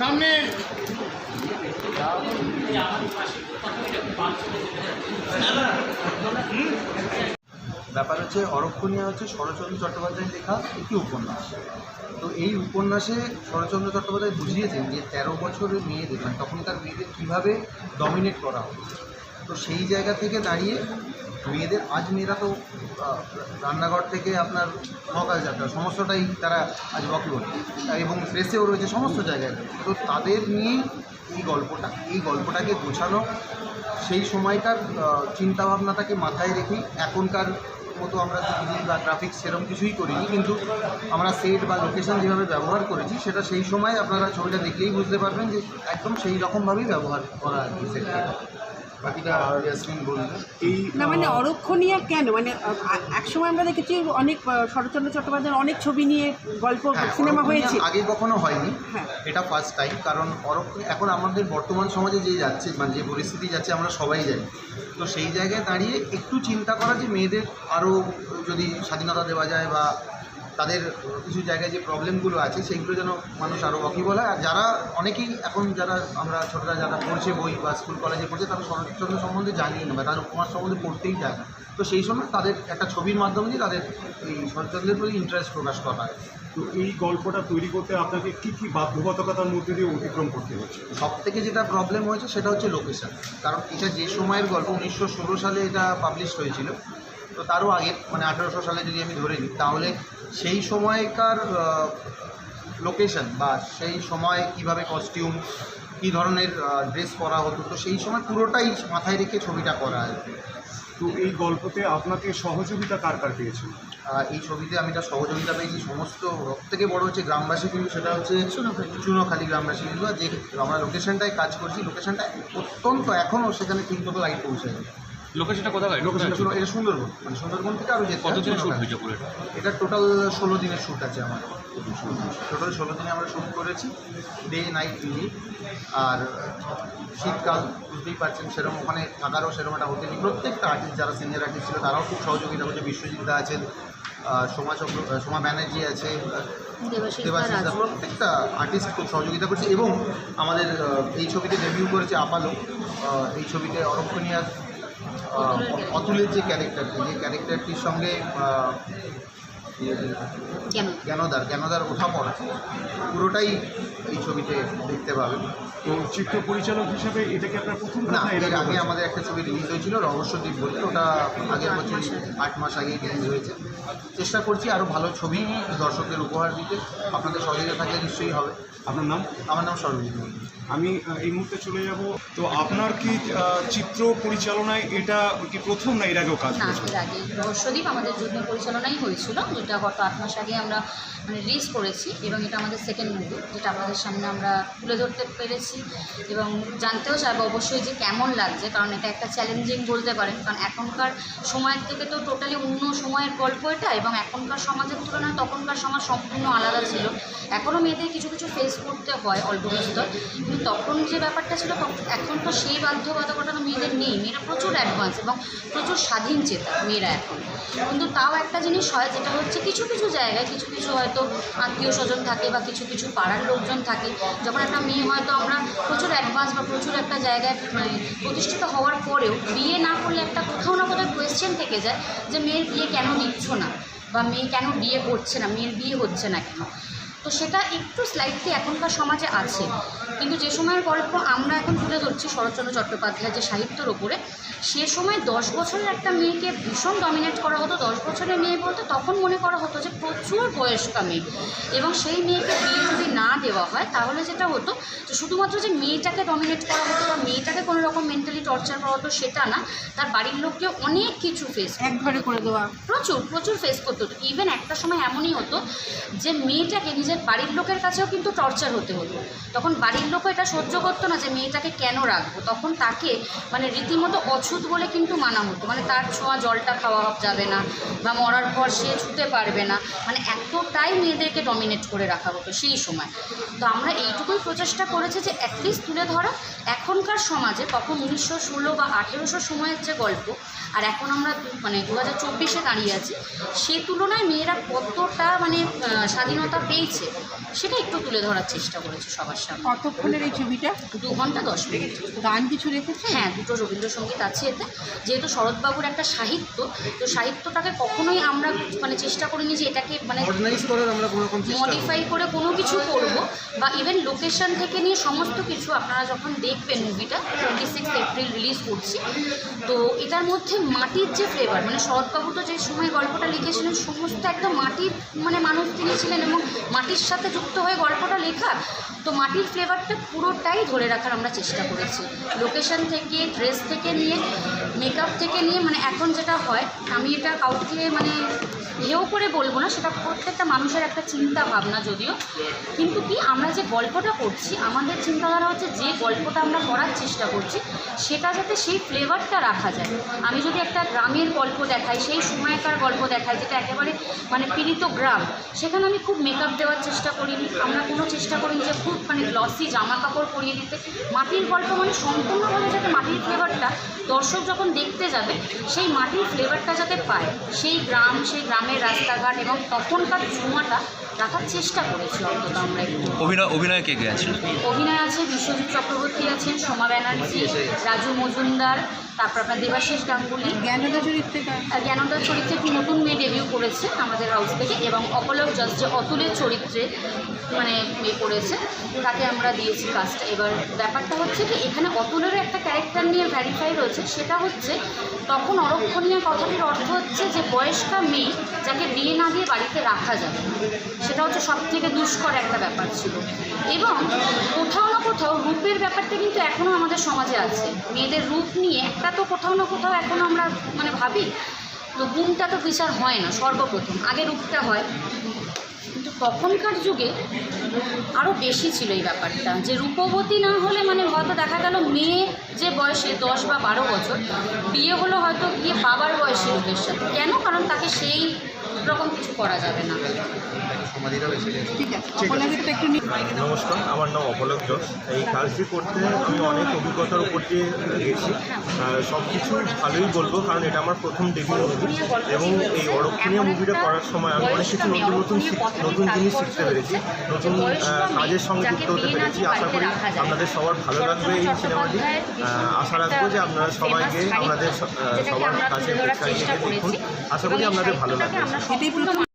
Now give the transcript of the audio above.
সামনে। ব্যাপার হচ্ছে, অরক্ষণীয় হচ্ছে শরৎচন্দ্র চট্টোপাধ্যায়ের লেখা একটি উপন্যাস। তো এই উপন্যাসে শরৎচন্দ্র চট্টোপাধ্যায় বুঝিয়েছেন যে তেরো বছরের মেয়েদের মানে তখনকার মেয়েদের কীভাবে ডমিনেট করা হয় তো সেই জায়গা থেকে দাঁড়িয়ে মেয়েদের, আজ মেয়েরা তো রান্নাঘর থেকে আপনার সকাল যাত্রা, সমস্তটাই তারা আজ বকেবল এবং প্রেসেও রয়েছে সমস্ত জায়গায়। তো তাদের নিয়েই এই গল্পটা, এই গল্পটাকে গোছানো, সেই সময়কার চিন্তাভাবনাটাকে মাথায় রেখেই এখনকার মতো আমরা থ্রিডি বা গ্রাফিক্স সেরকম কিছুই করিনি, কিন্তু আমরা সেট বা লোকেশন যেভাবে ব্যবহার করেছি, সেটা সেই সময় আপনারা ছবিটা দেখলেই বুঝতে পারবেন যে একদম সেই রকমভাবেই ব্যবহার করা আর কি সেটটা বাকিটা ইয়াসমিন বলবে। এই না মানে অরক্ষণীয় কেন? মানে একসময় আমরা দেখেছি অনেক শরৎচন্দ্র চট্টোপাধ্যায়ের অনেক ছবি নিয়ে গল্প হ্যাঁ, সিনেমা হয়েছে। আগে কখনো হয়নি। হ্যাঁ। এটা ফার্স্ট টাইম কারণ অরক্ষণ এখন আমাদের বর্তমান সমাজে যে যাচ্ছে মানে যে পরিস্থিতি যাচ্ছে আমরা সবাই জানি। তো সেই জায়গায় দাঁড়িয়ে একটু চিন্তা করা যে মেয়েদের আরও যদি স্বাধীনতা দেওয়া যায় বা তাদের কিছু জায়গায় যে প্রবলেমগুলো আছে সেইগুলো যেন মানুষ আরও ওয়াকিবল হয়। আর যারা অনেকেই এখন যারা আমরা ছোটরা যারা পড়ছে বই বা স্কুল কলেজে পড়ছে তারা শরৎচন্দ্র সম্বন্ধে জানিয়ে না বা তার উপন্যাস সম্বন্ধে পড়তেই চায় না। তো সেই সময় তাদের একটা ছবির মাধ্যমে দিয়ে তাদের এই শরৎচন্দ্রের প্রতি ইন্টারেস্ট প্রকাশ করা হয়। তো এই গল্পটা তৈরি করতে আপনাকে কী কী বাধ্যবাধকতার মধ্যে দিয়ে অতিক্রম করতে হচ্ছে? সব থেকে যেটা প্রবলেম হয়েছে সেটা হচ্ছে লোকেশন কারণ এটা যে সময়ের গল্প উনিশশো ষোলো সালে এটা পাবলিশ হয়েছিল। তো তারও আগে মানে আঠেরোশো সালে যদি আমি ধরে নিই তাহলে সেই সময়কার লোকেশন বা সেই সময় কীভাবে কস্টিউম কী ধরনের ড্রেস পরা হতো তো সেই সময় পুরোটাই মাথায় রেখে ছবিটা করা আর কি। তো এই গল্পতে আপনাকে সহযোগিতা কার কার পেয়েছেন এই ছবিতে আমি একটা সহযোগিতা পেয়েছি সমস্ত সব থেকে বড় হচ্ছে গ্রামবাসী কিন্তু সেটা হচ্ছে চুনোখালি। গ্রামবাসী কিন্তু আর যে আমরা লোকেশনটায় কাজ করছি লোকেশনটা অত্যন্ত এখনও সেখানে ঠিকমতো লাইট পৌঁছায়নি। লোকেশনটা কোথায় লোকেশন চুনো এটা সুন্দরবন মানে সুন্দরবন থেকে আরও যেতে হয় কতদিনের শুট হয়েছে পুরো এটা? টোটাল ষোলো দিনের শ্যুট আছে আমার। টোটাল ষোলো দিনে আমরা শ্যুট করেছি ডে নাইট মিলিয়ে আর শীতকাল বুঝতেই পারছেন সেরকম ওখানে থাকারও সেরকম একটা হোটেল নেই। প্রত্যেকটা আর্টিস্ট যারা সিনিয়র আর্টিস্ট ছিল তারাও খুব সহযোগিতা করছে। বিশ্বজিৎ আছেন সোমা চক্র সোমা ব্যানার্জি আছে দেবাশিস প্রত্যেকটা আর্টিস্ট খুব সহযোগিতা করছে। এবং আমাদের এই ছবিতে ডেবিউ করেছে আপালো। এই ছবিতে অরক্ষণীয় অতুলের যে ক্যারেক্টারটি যে ক্যারেক্টারটির সঙ্গে কেন? জ্ঞানদার জ্ঞানদার ওঠা পড়া। পুরোটাই এই ছবিতে দেখতে পাবেন। তো চিত্র পরিচালক হিসাবে এটাকে আপনার প্রথম না এর এটা আগে আমাদের একটা ছবি রিলিজ হয়েছিল রহস্যদ্বীপ বলে ওটা আগের বছর আট মাস আগে রিলিজ হয়েছে। চেষ্টা করছি আরও ভালো ছবি দর্শকদের উপহার দিতে। আপনাদের সহযোগিতা থাকলে নিশ্চয়ই হবে। আপনার নাম? আমার নাম সর্বজিৎ আমি এই মুহূর্তে চলে যাব। তো আপনার কি চিত্র পরিচালনায় এটা কি প্রথম না এর আগেও কাজ না এর আগে রহস্যদ্বীপ আমাদের যুদ্ধ পরিচালনাই হয়েছিল যেটা গত আট মাস আগে আমরা মানে রিলিজ করেছি এবং এটা আমাদের সেকেন্ড মুভি যেটা আপনাদের সামনে আমরা তুলে ধরতে পেরেছি। এবং জানতেও চাইব অবশ্যই যে কেমন লাগছে কারণ এটা একটা চ্যালেঞ্জিং বলতে পারেন কারণ এখনকার সময়ের থেকে তো টোটালি অন্য সময়ের গল্প এটা এবং এখনকার সমাজের তুলনায় তখনকার সমাজ সম্পূর্ণ আলাদা ছিল। এখনও মেয়েদের কিছু কিছু ফেস করতে হয় অল্প বিস্তর কিন্তু তখন যে ব্যাপারটা ছিল এখন তো সেই বাধ্যবাধকতা তো মেয়েদের নেই। মেয়েরা প্রচুর অ্যাডভান্স এবং প্রচুর স্বাধীন চেতা, মেয়েরা এখন। কিন্তু তাও একটা জিনিস হয়, যেটা হচ্ছে কিছু কিছু জায়গায় কিছু কিছু হয়তো আত্মীয় স্বজন থাকে বা কিছু কিছু পাড়ার লোকজন থাকে। যখন একটা মেয়ে হয়তো আমরা প্রচুর অ্যাডভান্স বা প্রচুর একটা জায়গায় মানে প্রতিষ্ঠিত হওয়ার পরেও বিয়ে না করলে একটা কোথাও না কোথাও কোয়েশ্চেন থেকে যায় যে, মেয়ের বিয়ে কেন দিচ্ছ না? বা মেয়ে কেন বিয়ে করছে না? মেয়ের বিয়ে হচ্ছে না কেন? তো সেটা একটু স্লাইটলি এখনকার সমাজে আছে। কিন্তু যে সময়ের গল্প আমরা এখন তুলে ধরছি শরৎচন্দ্র চট্টোপাধ্যায়ের যে সাহিত্যর ওপরে সে সময় দশ বছরের একটা মেয়েকে ভীষণ ডমিনেট করা হতো। দশ বছরের মেয়ে বলতে তখন মনে করা হতো যে প্রচুর বয়স্কা মেয়ে। এবং সেই মেয়েকে বিয়ে যদি না দেওয়া হয় তাহলে যেটা হতো যে শুধুমাত্র যে মেয়েটাকে ডমিনেট করা হতো বা মেয়েটাকে কোনো রকম মেন্টালি টর্চার করা হতো সেটা না তার বাড়ির লোককে অনেক কিছু ফেস একঘরে করে দেওয়া। প্রচুর প্রচুর ফেস করতে হতো। ইভেন একটা সময় এমনই হতো যে মেয়েটাকে নিজের বাড়ির লোকের কাছেও কিন্তু টর্চার হতে হতো। তখন বাড়ির লোকও এটা সহ্য করতো না যে মেয়েটাকে কেন রাখব। তখন তাকে মানে রীতিমতো অছুত বলে কিন্তু মানা হতো। মানে তার ছোঁয়া জলটা খাওয়া যাবে না বা মরার পর সে ছুতে পারবে না। মানে এতটাই মেয়েদেরকে ডমিনেট করে রাখা হতো সেই সময়। তো আমরা এইটুকুই প্রচেষ্টা করেছি যে অ্যাটলিস্ট তুলে ধরা। এখনকার সমাজে তখন উনিশশো ষোলো বা আঠেরোশো সময়ের যে গল্প, আর এখন আমরা মানে দু হাজার চব্বিশে দাঁড়িয়ে আছি, সে তুলনায় মেয়েরা কতটা মানে স্বাধীনতা পেয়েছে? সেটা একটু তুলে ধরার চেষ্টা করেছি সবার সামনে। কতক্ষণের এই ছবিটা? দু ঘণ্টা দশ মিনিট। গান কিছু রেখেছে? হ্যাঁ দুটো রবীন্দ্রসঙ্গীত আছে এতে। যেহেতু শরৎবাবুর একটা সাহিত্য তো সাহিত্যটাকে কখনোই আমরা মানে চেষ্টা করিনি যে এটাকে মানে মডিফাই করে কোনো কিছু করব। বা ইভেন লোকেশন থেকে নিয়ে সমস্ত কিছু আপনারা যখন দেখবেন মুভিটা টোয়েন্টি সিক্স এপ্রিল রিলিজ করছি, তো এটার মধ্যে মাটির যে ফ্লেভার মানে শরৎবাবু তো যে সময় গল্পটা লিখেছিলেন, সমস্ত একদম মাটির মানে মানুষ তিনি ছিলেন এবং মাটির সাথে যুক্ত হয়ে গল্পটা লেখা, তো মাটির ফ্লেভারটা পুরোটাই ধরে রাখার আমরা চেষ্টা করেছি। লোকেশন থেকে ড্রেস থেকে নিয়ে মেকআপ থেকে নিয়ে মানে এখন যেটা হয়, আমি এটা কাউকে মানে হেও করে বলব না, সেটা প্রত্যেকটা মানুষের একটা চিন্তা ভাবনা যদিও। কিন্তু কি, আমরা যে গল্পটা করছি, আমাদের চিন্তাধারা হচ্ছে যে গল্পটা আমরা করার চেষ্টা করছি, সেটা যাতে সেই ফ্লেভারটা রাখা যায়। আমি যদি একটা গ্রামের গল্প দেখাই, সেই সময়কার গল্প দেখাই, যেটা একেবারে মানে পীড়িত গ্রাম, সেখানে আমি খুব মেকআপ দেওয়ার চেষ্টা করিনি। আমরা কোনো চেষ্টা করিনি যে খুব মানে গ্লসি জামা কাপড় পরিয়ে দিতে। মাটির গল্প মানে সম্পূর্ণভাবে যাতে মাটির ফ্লেভারটা দর্শক যখন দেখতে যাবে, সেই মাটির ফ্লেভারটা যাতে পায়, সেই গ্রাম, সেই গ্রামের রাস্তাঘাট এবং তখনকার ছোঁয়াটা রাখার চেষ্টা করেছি অন্তত আমরা একটু। অভিনয় অভিনয় কে কে আছে অভিনয় আছে বিশ্বজিৎ চক্রবর্তী আছেন সোমা ব্যানার্জি রাজু মজুমদার তারপর আপনার দেবাশিস গাঙ্গুলি। জ্ঞানদা চরিত্রে জ্ঞানদার চরিত্রে একটি নতুন মেয়ে ডেবিউ করেছে আমাদের হাউস থেকে এবং অপলক জাস যে অতুলের চরিত্রে মানে মেয়ে করেছে তাকে আমরা দিয়েছি কাজটা এবার ব্যাপারটা হচ্ছে কি এখানে অতুলেরও একটা ক্যারেক্টার নিয়ে ভ্যারিফাই রয়েছে সেটা হচ্ছে তখন অরক্ষণীয় কথাটির অর্থ হচ্ছে যে বয়স্কা মেয়ে যাকে বিয়ে না দিয়ে বাড়িতে রাখা যাবে সেটা হচ্ছে সব থেকে দুষ্কর একটা ব্যাপার ছিল। এবং কোথাও না কোথাও রূপের ব্যাপারটা কিন্তু এখনও আমাদের সমাজে আছে। মেয়েদের রূপ নিয়ে একটা তো কোথাও না কোথাও এখনও আমরা মানে ভাবি, তো গুণটা তো বিচার হয় না সর্বপ্রথম। আগে রূপটা হয়। তখনকার যুগে আরও বেশি ছিল এই ব্যাপারটা, যে রূপবতী না হলে মানে হয়তো দেখা গেল মেয়ে যে বয়সে দশ বা বারো বছর, বিয়ে হলো হয়তো গিয়ে বাবার বয়সী লোকের সাথে। কেন? কারণ তাকে সেই রকম কিছু করা যাবে না। নমস্কার আমার নাম অপলক যোশ এই কাজটি করতে আমি অনেক অভিজ্ঞতার উপর দিয়ে গেছি। সব কিছু ভালোই বলব কারণ এটা আমার প্রথম ডেবিউ মুভি এবং এই অরক্ষণীয় মুভিটা করার সময় আমি অনেক কিছু নতুন নতুন নতুন জিনিস শিখতে পেরেছি। নতুন কাজের সঙ্গে যুক্ত হতে পেরেছি। আশা করি আপনাদের সবার ভালো লাগবে এই সিনেমাটি আশা রাখব যে আপনারা সবাইকে আপনাদের সবার কাছে দেখুন। আশা করি আপনাদের ভালো লাগবে। এটাই প্রথম